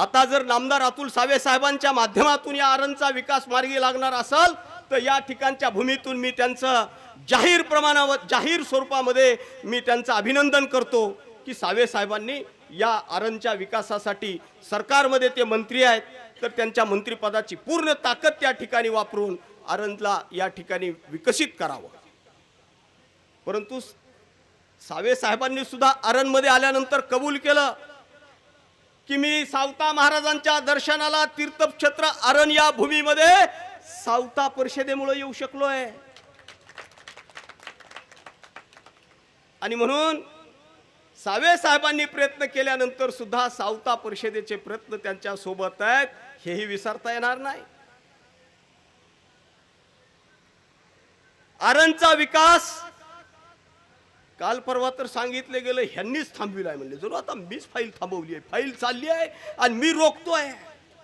आता जर नामदार अतुल सावे साहेबांच्या माध्यमातून या आरणचा विकास मार्गी लागणार असेल तर या ठिकाणच्या भूमीतून मी त्यांचं जाहीर प्रमाणावर जाहीर स्वरूपामध्ये मी त्यांचं अभिनंदन करतो की सावे साहेबांनी या आरणच्या विकासासाठी सरकारमध्ये ते मंत्री आहेत तर त्यांच्या मंत्रिपदाची पूर्ण ताकद त्या ठिकाणी वापरून आरणला या ठिकाणी विकसित करावं. परंतु सावे साहेबांनी सुद्धा आरणमध्ये आल्यानंतर कबूल केलं की मी सावता महाराजांच्या दर्शनाला तीर्थक्षेत्र आरण या भूमीमध्ये सावता परिषदेमुळे येऊ शकलोय. आणि म्हणून सावे साहेबांनी प्रयत्न केल्यानंतर सुद्धा सावता परिषदेचे प्रयत्न त्यांच्यासोबत आहेत हेही विसरता येणार नाही. आरणचा विकास काल परवा तर सांगितलं गेलं ह्यांनीच थांबविलाय म्हणले. जरूर आता मीच फाईल थांबवली आहे. फाईल चालली आहे आणि मी रोखतोय.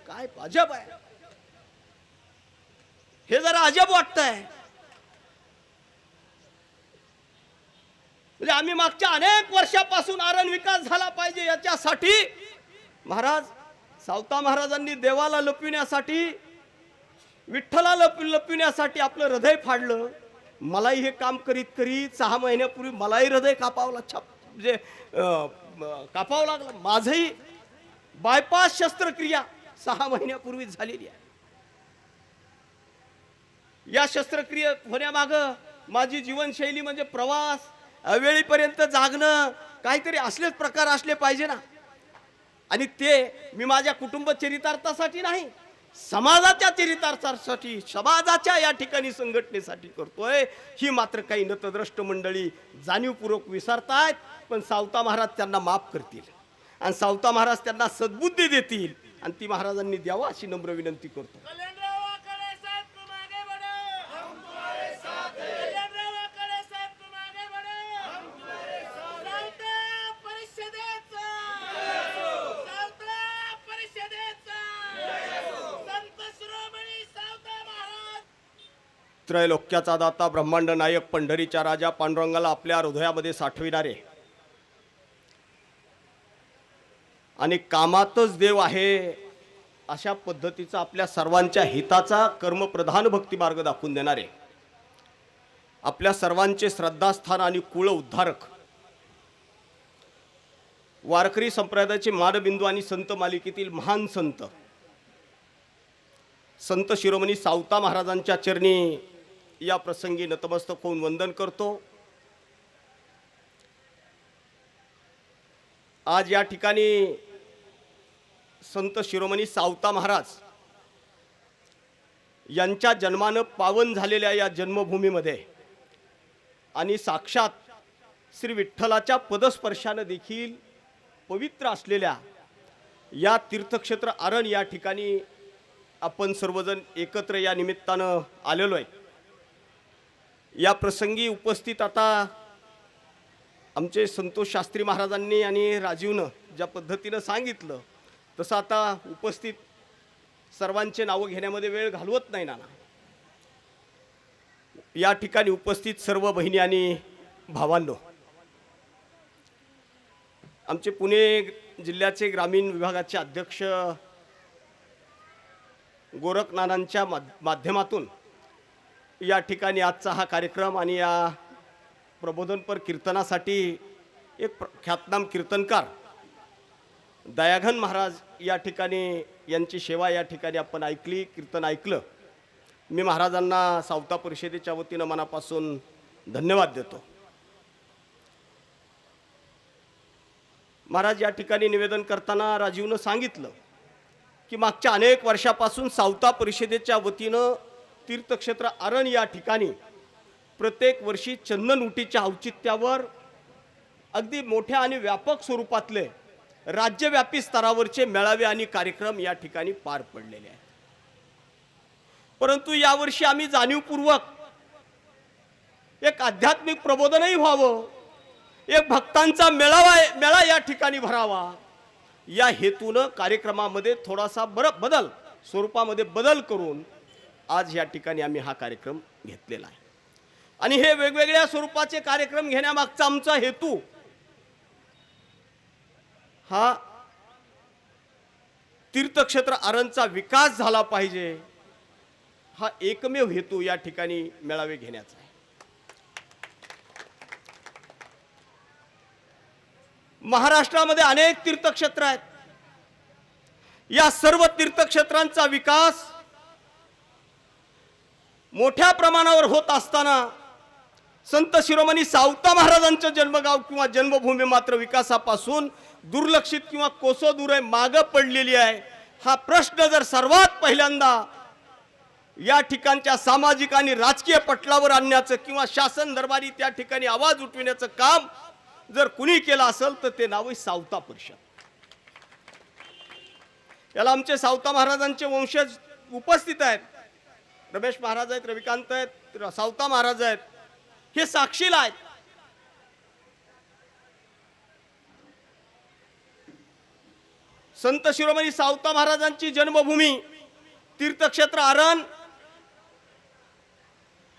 काय अजब आहे. हे जरा अजब वाटतंय. म्हणजे आम्ही मागच्या अनेक वर्षापासून आरण विकास झाला पाहिजे याच्यासाठी महाराज सावता महाराजांनी देवाला लपविण्यासाठी विठ्ठला लप लपविण्यासाठी आपलं हृदय फाडलं. मलाही हे काम करीत करीत सहा महिन्यापूर्वी मलाही हृदय कापावं छाप म्हणजे कापावं लागलं. माझंही बायपास शस्त्रक्रिया सहा महिन्यापूर्वी झालेली आहे. या शस्त्रक्रिये होण्यामागं माझी जीवनशैली म्हणजे प्रवास वेळीपर्यंत जागणं काहीतरी असलेच प्रकार असले पाहिजे ना. आणि ते मी माझ्या कुटुंब चरितार्थासाठी नाही समाजाच्या चरितार्थासाठी समाजाच्या या ठिकाणी संघटनेसाठी करतोय. ही मात्र काही नतद्रष्ट मंडळी जाणीवपूर्वक विसरतायत पण सावता महाराज त्यांना माफ करतील. आणि सावता महाराज त्यांना सद्बुद्धी देतील. आणि ती महाराजांनी द्यावं अशी नम्र विनंती करतो कल्याणराव वाकाळे साहेब तुम आगे बढ़ो हम तुम्हारे साथ हैं कल्याणराव वाकाळे साहेब तुम आगे बढ़ो हम तुम्हारे साथ हैं परिषदेचा सावता परिषदेचा संत शिरोमणी सावता महाराज त्रैलोक्याचा दाता ब्रह्मांड नायक पंढरीच्या राजा पांडुरंगाला आपल्या हृदयामध्ये साठविणारे. आणि कामातच देव आहे अशा पद्धतीचा आपल्या सर्वांच्या हिताचा कर्मप्रधान भक्तिमार्ग दाखवून देणारे. आपल्या सर्वांचे श्रद्धास्थान आणि कुळ उद्धारक. वारकरी संप्रदायाचे मानबिंदू आणि संत मालिकेतील महान संत. संत शिरोमणी सावता महाराजांच्या चरणी या प्रसंगी नतमस्तक होऊन वंदन करतो. आज या ठिकाणी संत शिरोमणी सावता महाराज यांच्या जन्मानं पावन झालेल्या या जन्मभूमीमध्ये आणि साक्षात श्री विठ्ठलाच्या पदस्पर्शानं देखील पवित्र असलेल्या या तीर्थक्षेत्र आरण या ठिकाणी आपण सर्वजण एकत्र या निमित्तानं आलेलो आहे. या प्रसंगी उपस्थित आता आमचे संतोष शास्त्री महाराजांनी आणि राजीवनं ज्या पद्धतीनं सांगितलं तसं आता उपस्थित सर्वांचे नावं घेण्यामध्ये वेळ घालवत नाही नाना. या ठिकाणी उपस्थित सर्व बहिणी आणि भावांनो आमचे पुणे जिल्ह्याचे ग्रामीण विभागाचे अध्यक्ष गोरखनानांच्या माध्यमातून या ठिकाणी आजचा हा कार्यक्रम आणि या प्रबोधनपर कीर्तनासाठी एक ख्यातनाम कीर्तनकार दयाघन महाराज या ठिकाणी यांची सेवा या ठिकाणी आपण ऐकली कीर्तन ऐकलं. मी महाराजांना सावता परिषदेच्या वतीनं मनापासून धन्यवाद देतो. महाराज या ठिकाणी निवेदन करताना राजीवनं सांगितलं की मागच्या अनेक वर्षापासून सावता परिषदेच्या वतीनं तीर्थक्षेत्र आरण या ठिकाणी प्रत्येक वर्षी चंदन उटीच्या औचित्यावर अगदी मोठ्या आणि व्यापक स्वरूपातले राज्यव्यापी स्तरावरचे मेळावे आणि कार्यक्रम या ठिकाणी पार पडलेले आहेत. परंतु यावर्षी आम्ही जाणीवपूर्वक एक आध्यात्मिक प्रबोधनही व्हावं एक भक्तांचा मेळावा मेळा या ठिकाणी भरावा. या हेतूनं कार्यक्रमामध्ये थोडासा बर बदल स्वरूपामध्ये बदल करून आज या ठिकाणी आम्ही हा कार्यक्रम घेतलेला आहे. आणि हे वेगवेगळ्या स्वरूपाचे कार्यक्रम घेण्यामागचा आमचा हेतू हा तीर्थक्षेत्र आरणचा विकास झाला पाहिजे हा एकमेव हेतू या ठिकाणी मेळावे घेण्याचा आहे. महाराष्ट्रामध्ये अनेक तीर्थक्षेत्र आहेत. या सर्व तीर्थक्षेत्रांचा विकास मोठ्या प्रमाणावर होत असताना संत शिरोमणी सावता महाराजांचं जन्मगाव किंवा जन्मभूमी मात्र विकासापासून दुर्लक्षित किंवा कोसोदुरे मागं पडलेली आहे. हा प्रश्न जर सर्वात पहिल्यांदा या ठिकाणच्या सामाजिक आणि राजकीय पटलावर आणण्याचं किंवा शासन दरबारी त्या ठिकाणी आवाज उठविण्याचं काम जर कुणी केलं असेल तर ते नाव आहे सावता परिषद. याला आमचे सावता महाराजांचे वंशज उपस्थित आहेत. रमेश महाराज आहेत रविकांत आहेत सावता महाराज आहेत हे साक्षीला आहेत. संत शिरोमणी सावता महाराजांची जन्मभूमी तीर्थक्षेत्र आरण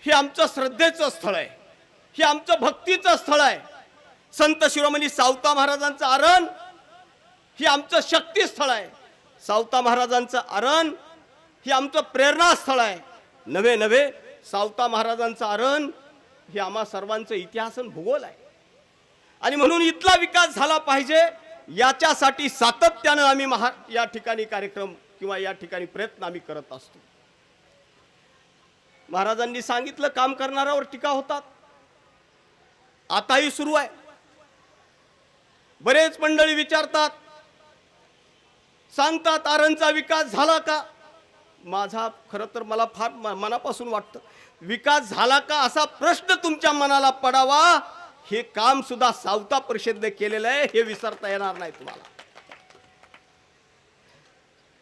हे आमचं श्रद्धेचं स्थळ आहे. हे आमचं भक्तीचं स्थळ आहे. संत शिरोमणी सावता महाराजांचं आरण हे आमचं शक्तीस्थळ आहे. सावता महाराजांचं आरण हे आमचं प्रेरणास्थळ आहे. नवे नवे सावता महाराजांचं आरण हे आम्हा सर्वांचं इतिहास आणि भूगोल आहे. आणि म्हणून इथला विकास झाला पाहिजे याच्यासाठी सातत्यानं आम्ही महा या ठिकाणी कार्यक्रम किंवा या ठिकाणी प्रयत्न आम्ही करत असतो. महाराजांनी सांगितलं काम करणाऱ्यावर टीका होतात. आताही सुरू आहे. बरेच मंडळी विचारतात सांगतात आरणचा विकास झाला का? माझा खरं तर मला फार म- मनापासून वाटतं. विकास झाला का असा प्रश्न तुमच्या मनाला पडावा हे काम सुद्धा सावता परिषदेने केलेलं आहे हे विसरता येणार नाही तुम्हाला.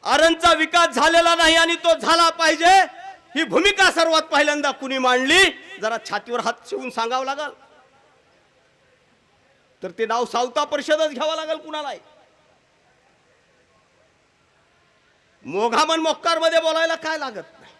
आरणचा विकास झालेला नाही आणि तो झाला पाहिजे ही भूमिका सर्वात पहिल्यांदा कुणी मांडली? जरा छातीवर हात शिवून सांगावं लागल. तर ते नाव सावता परिषदच घ्यावं लागेल कुणालाही. मोघामन मोक्कारमध्ये बोलायला काय लागत नाही?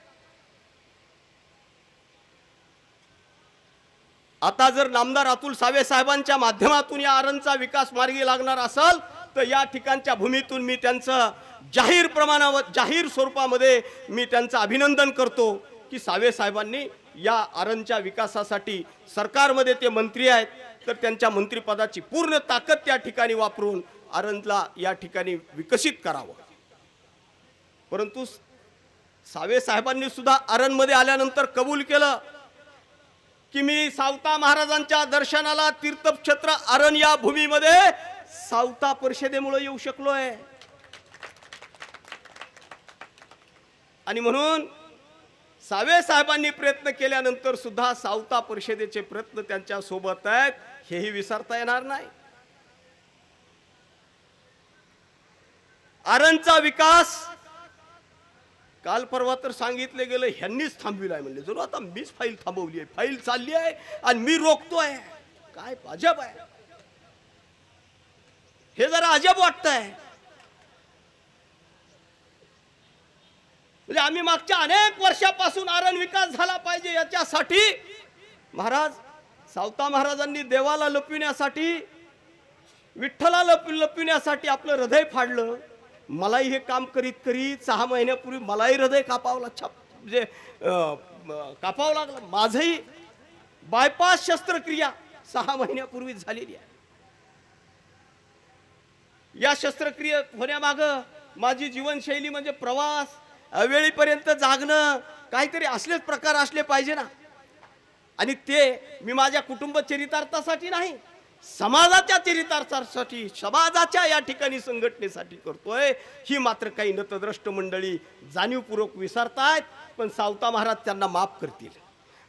आता जर नामदार अतुल सावे साहेबांच्या माध्यमातून या आरणचा विकास मार्गी लागणार असेल तर या ठिकाणच्या भूमीतून मी त्यांचं जाहीर प्रमाणावर जाहीर स्वरूपामध्ये मी त्यांचं अभिनंदन करतो की सावे साहेबांनी या आरणच्या विकासासाठी सरकारमध्ये ते मंत्री आहेत तर त्यांच्या मंत्रिपदाची पूर्ण ताकद त्या ठिकाणी वापरून आरणला या ठिकाणी विकसित करावं. परंतु सावे साहेबांनी सुद्धा आरणमध्ये आल्यानंतर कबूल केलं की मी सावता महाराजांच्या दर्शनाला तीर्थक्षेत्र आरण या भूमीमध्ये सावता परिषदेमुळे येऊ शकलोय. आणि म्हणून सावे साहेबांनी प्रयत्न केल्यानंतर सुद्धा सावता परिषदेचे प्रयत्न त्यांच्यासोबत आहेत हेही विसरता येणार नाही. आरणचा विकास काल परवा तर सांगितलं गेलं ह्यांनीच थांबविलाय म्हणले. जरूर आता मीच फाईल थांबवली आहे. फाईल चालली आहे आणि मी रोखतोय. काय अजब आहे. हे जरा अजब वाटतंय. म्हणजे आम्ही मागच्या अनेक वर्षापासून आरण विकास झाला पाहिजे याच्यासाठी महाराज सावता महाराजांनी देवाला लपविण्यासाठी विठ्ठला लप लपविण्यासाठी आपलं हृदय फाडलं. मलाही हे काम करीत करीत सहा महिन्यापूर्वी मलाही हृदय कापावला लाग छाप म्हणजे कापावं लागलं. माझंही बायपास शस्त्रक्रिया सहा महिन्यापूर्वी झालेली आहे. या शस्त्रक्रिया होण्यामागं माझी जीवनशैली म्हणजे प्रवास अवेळीपर्यंत जागणं काहीतरी असलेच प्रकार असले पाहिजे ना. आणि ते मी माझ्या कुटुंब चरितार्थासाठी नाही समाजाच्या चरितार्थासाठी समाजाच्या या ठिकाणी संघटनेसाठी करतोय. ही मात्र काही नतद्रष्ट मंडळी जाणीवपूर्वक विसरतायत पण सावता महाराज त्यांना माफ करतील.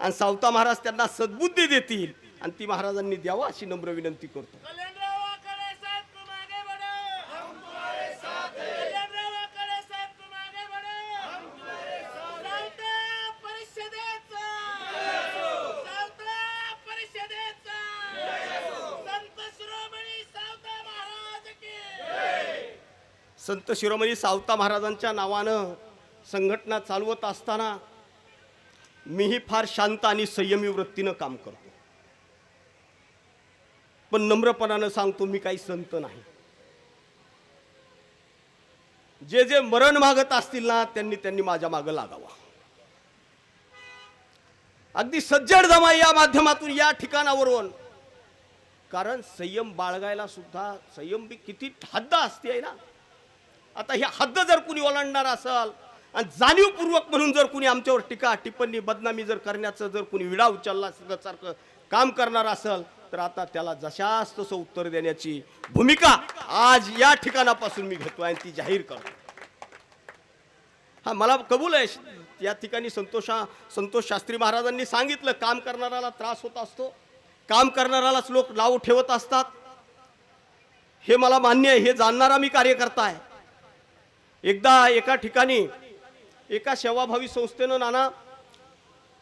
आणि सावता महाराज त्यांना सद्बुद्धी देतील आणि ती महाराजांनी द्यावा अशी नम्र विनंती करतो कल्याणराव वाकडे साहेब तुम आगे बढ़ो हम तुम्हारे साथ हैं कल्याणराव वाकडे साहेब तुम आगे बढ़ो हम तुम्हारे साथ सावता परिषदेचा सावता परिषदेचा संत शिरोमणी सावता महाराज की संत शिरोमणी सावता महाराजांच्या नावानं संघटना चालवत असताना मीही फार शांत आणि संयमी वृत्तीनं काम करतो. पण नम्रपणानं सांगतो मी काही संत नाही. जे जे मरण मागत असतील ना त्यांनी त्यांनी माझ्या मागं लागावा. अगदी सज्जड जमा या माध्यमातून या ठिकाणावरून. कारण संयम बाळगायला सुद्धा संयम बी किती हद्द असते आहे ना. आता ही हद्द जर कुणी ओलांडणार असाल आणि जाणीवपूर्वक म्हणून जर कुणी आमच्यावर टीका टिप्पणी बदनामी जर करण्याचं जर कुणी विडा उचलला सारखं काम करणार असेल तर आता त्याला जशास तसं उत्तर देण्याची भूमिका आज या ठिकाणापासून मी घेतो आणि ती जाहीर करतो हा मला कबूल आहे. या ठिकाणी संतोषा संतोष शास्त्री महाराजांनी सांगितलं काम करणाऱ्याला त्रास होत असतो. काम करणाऱ्यालाच लोक नाव ठेवत असतात. हे मला मान्य आहे हे जाणणारा मी कार्यकर्ता आहे. एकदा एका ठिकाणी एका सेवाभावी संस्थेनं नाना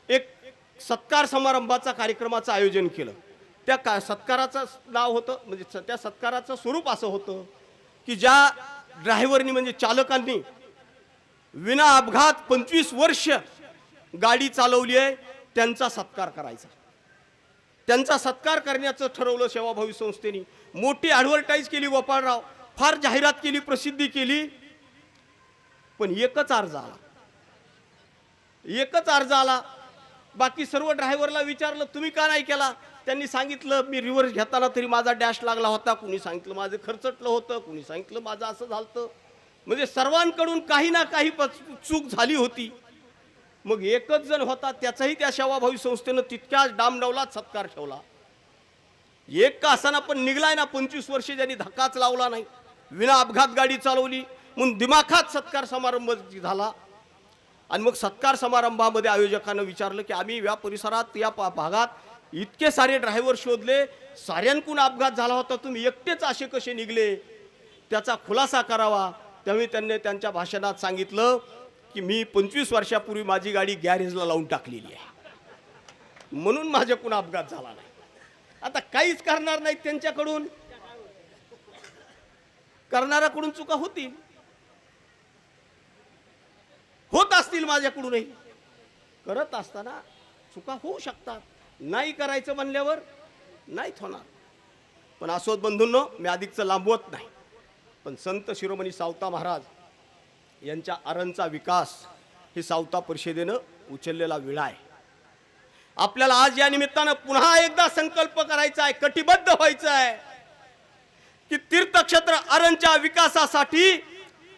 एक सत्कार समारंभाचा कार्यक्रमाचं आयोजन केलं. त्या का सत्काराचं नाव होतं म्हणजे स- त्या सत्काराचं स्वरूप असं होतं की ज्या ड्रायव्हरनी म्हणजे चालकांनी विना अपघात पंचवीस वर्ष गाडी चालवली आहे त्यांचा सत्कार करायचा. त्यांचा सत्कार करण्याचं ठरवलं सेवाभावी संस्थेने. मोठी ॲडव्हर्टाईज केली गोपाळराव फार जाहिरात केली प्रसिद्धी केली. पण एकच अर्ज आला. एकच अर्ज आला. बाकी सर्व ड्रायव्हरला विचारलं तुम्ही का नाही केला? त्यांनी सांगितलं मी रिव्हर्स घेताना तरी माझा डॅश लागला होता. कुणी सांगितलं माझं खर्चटलं होतं. कुणी सांगितलं माझं असं झालं म्हणजे सर्वांकडून काही ना काही प- चूक झाली होती. मग एकच जण होता त्याचाही त्या सेवाभावी संस्थेनं तितक्याच डामडवलाच सत्कार ठेवला. एक का असाना पण निघलाय ना पंचवीस वर्षे ज्यांनी धक्काच लावला नाही. विना अपघात गाडी चालवली. म्हणून दिमाखात सत्कार समारंभ झाला. आणि मग सत्कार समारंभामध्ये आयोजकानं विचारलं की आम्ही या परिसरात या भागात इतके सारे ड्रायव्हर शोधले. साऱ्यांकून अपघात झाला होता. तुम्ही एकटेच असे कसे निघले? त्याचा खुलासा करावा. त्यावेळी त्यांनी त्यांच्या भाषणात सांगितलं की मी पंचवीस वर्षापूर्वी माझी गाडी गॅरेजला लावून टाकलेली आहे. म्हणून माझ्याकडून अपघात झाला नाही. आता काहीच करणार नाहीत त्यांच्याकडून. करणाऱ्याकडून चुका होतील. होत असतील माझ्याकडूनही. करत असताना चुका होऊ शकतात. नाही करायचं म्हणल्यावर नाहीच होणार. पण असोत बंधूंनो मी अधिकचं लांबवत नाही. पण संत शिरोमणी सावता महाराज यांच्या आरणचा विकास हे सावता परिषदेनं उचललेला विळा आहे. आपल्याला आज या निमित्तानं पुन्हा एकदा संकल्प करायचा आहे कटिबद्ध व्हायचं आहे की तीर्थक्षेत्र अरणच्या विकासासाठी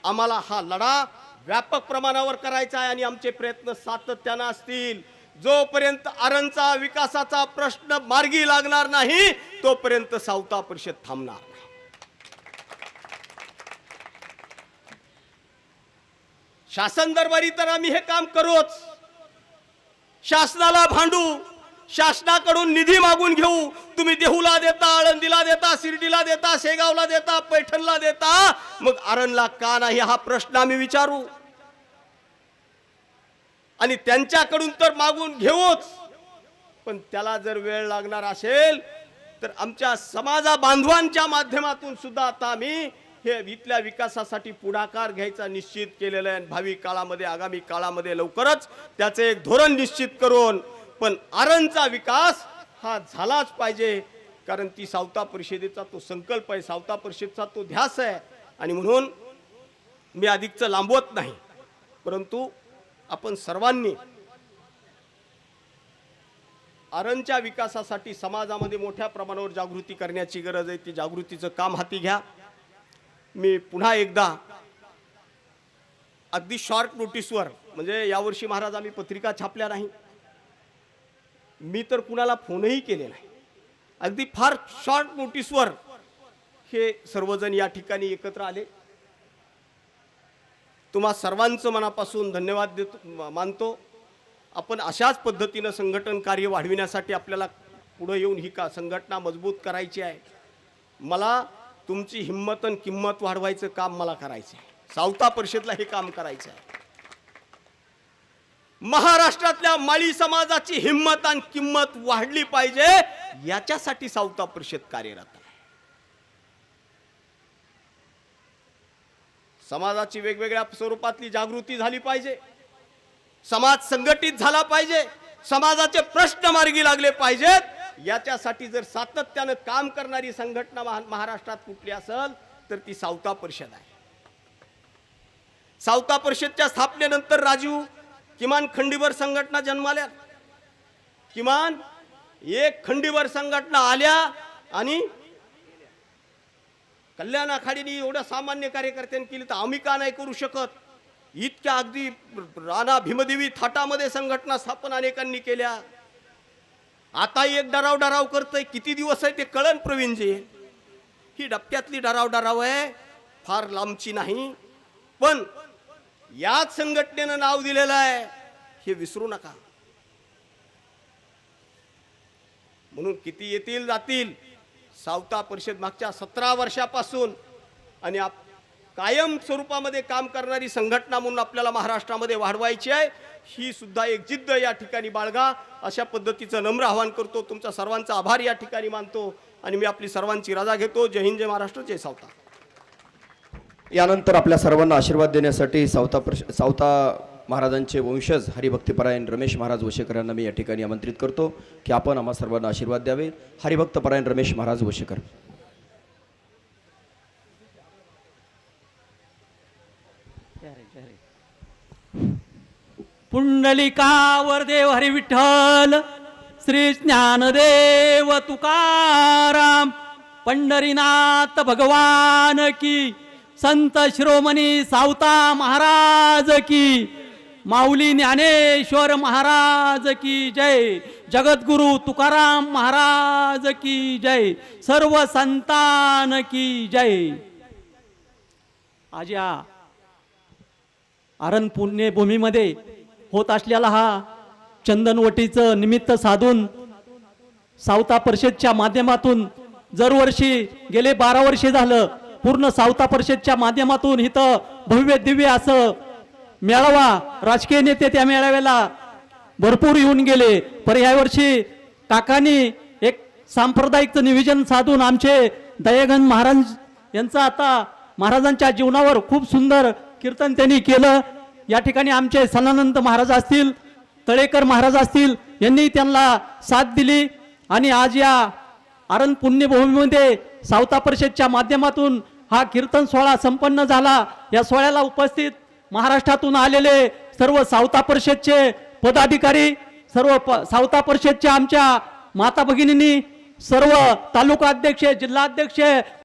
आम्हाला हा लढा व्यापक प्रमाणावर करायचा आहे आणि आमचे प्रयत्न सातत्यानं असतील. जोपर्यंत आरणचा विकासाचा प्रश्न मार्गी लागणार नाही तोपर्यंत सावता परिषद थांबणार नाही. शासन दरबारी तर आम्ही हे काम करूच. शासनाला भांडू शासनाकडून निधी मागून घेऊ. तुम्ही देहूला देता आळंदीला देता शिर्डीला देता शेगावला देता पैठणला देता मग आरणला का नाही हा प्रश्न आम्ही विचारू. आणि त्यांच्याकडून तर मागून घेऊच. पण त्याला जर वेळ लागणार असेल तर आमच्या समाजा बांधवांच्या माध्यमातून सुद्धा आता आम्ही हे इथल्या विकासासाठी पुढाकार घ्यायचा निश्चित केलेला आहे आणि भावी काळामध्ये आगामी काळामध्ये लवकरच त्याचे एक धोरण निश्चित करून पण आरणचा विकास हा झालाच पाहिजे. कारण ती सावता परिषदेचा तो संकल्प आहे सावता परिषदेचा तो ध्यास आहे. आणि म्हणून मी अधिकचं लांबवत नाही. परंतु आपण सर्वांनी आरणच्या विकासासाठी समाजामध्ये मोठ्या प्रमाणावर जागृती करण्याची गरज आहे. ती जागृतीचं काम हाती घ्या. मी पुन्हा एकदा अगदी शॉर्ट नोटीसवर म्हणजे यावर्षी महाराज आम्ही पत्रिका छापल्या नाही. मी तर कुणाला फोनही केले नाही. अगदी फार शॉर्ट नोटीसवर हे सर्वजण या ठिकाणी एकत्र आले. तुम्हा सर्वांचं मनापासून धन्यवाद देतो मानतो. आपण अशाच पद्धतीनं संघटन कार्य वाढविण्यासाठी आपल्याला पुढं येऊन ही का संघटना मजबूत करायची आहे? मला तुमची हिंमत आणि किंमत वाढवायचं काम मला करायचं आहे. सावता परिषदला हे काम करायचं आहे. महाराष्ट्रातल्या माळी समाजाची हिंमत आणि किंमत वाढली पाहिजे याच्यासाठी सावता परिषद कार्यरत आहे. समाजाची वेगवेगळ्या स्वरूपातली जागृती झाली पाहिजे. समाज संघटित झाला पाहिजे. समाजाचे प्रश्न मार्गी लागले पाहिजेत. याच्यासाठी जर सातत्यानं काम करणारी संघटना महाराष्ट्रात कुठली असेल तर ती सावता परिषद आहे. सावता परिषदच्या स्थापनेनंतर राजू किमान खंडीवर संघटना जन्माल्या. किमान एक खंडीवर संघटना आल्या आणि कल्याण आखाडीने एवढं सामान्य कार्यकर्त्यांनी केली तर आम्ही का नाही करू शकत? इतक्या अगदी राणा भीमदेवी थाटामध्ये संघटना स्थापन अनेकांनी केल्या. आता एक डराव डराव करतंय. किती दिवस आहे ते कळण प्रवीणजी. ही डप्प्यातली डराव डराव आहे. फार लांबची नाही. पण याच संघटनेनं नाव दिलेलं आहे. हे विसरू नका. म्हणून किती येतील जातील. सावता परिषद मागच्या सतरा वर्षापासून आणि आप कायम स्वरूपामध्ये काम करणारी संघटना म्हणून आपल्याला महाराष्ट्रामध्ये वाढवायची आहे. ही सुद्धा एक जिद्द या ठिकाणी बाळगा. अशा पद्धतीचं नम्र आवाहन करतो. तुमचा सर्वांचा आभार या ठिकाणी मानतो आणि मी आपली सर्वांची रजा घेतो. जय हिंद जय महाराष्ट्र जय सावता. यानंतर आपल्या सर्वांना आशीर्वाद देण्यासाठी सावता प्रश सावता महाराजांचे वंशज हरिभक्तपरायण रमेश महाराज वशेकर यांना मी या ठिकाणी आमंत्रित करतो की आपण आम्हा सर्वांना आशीर्वाद द्यावे. हरिभक्तपरायण रमेश महाराज वशेकर. पुंडलिकावर देव हरी विठ्ठल श्री ज्ञानदेव तुकाराम पंढरीनाथ भगवान की संत शिरोमणी सावता महाराज की माऊली ज्ञानेश्वर महाराज की जय. जगद्गुरु तुकाराम महाराज की जय. सर्व संतान की जय. आज या आरण पुण्यभूमीमध्ये होत असलेला हा चंदनवटीचं निमित्त साधून सावता परिषदच्या माध्यमातून दरवर्षी गेले बारा वर्षे झालं. पूर्ण सावता परिषदच्या माध्यमातून इथं भव्य दिव्य असं मेळावा राजकीय नेते त्या मेळाव्याला भरपूर येऊन गेले. पर यावर्षी काकांनी एक सांप्रदायिकचं नियोजन साधून आमचे दयागन महाराज यांचं आता महाराजांच्या जीवनावर खूप सुंदर कीर्तन त्यांनी केलं. या ठिकाणी आमचे सनानंद महाराज असतील तळेकर महाराज असतील यांनी त्यांना साथ दिली आणि आज या आरण पुण्यभूमीमध्ये सावता परिषदच्या माध्यमातून हा कीर्तन सोहळा संपन्न झाला. या सोहळ्याला उपस्थित महाराष्ट्रातून आलेले सर्व सावता परिषदचे पदाधिकारी सर्व प सावता परिषदच्या आमच्या माता भगिनींनी सर्व तालुका अध्यक्ष जिल्हा अध्यक्ष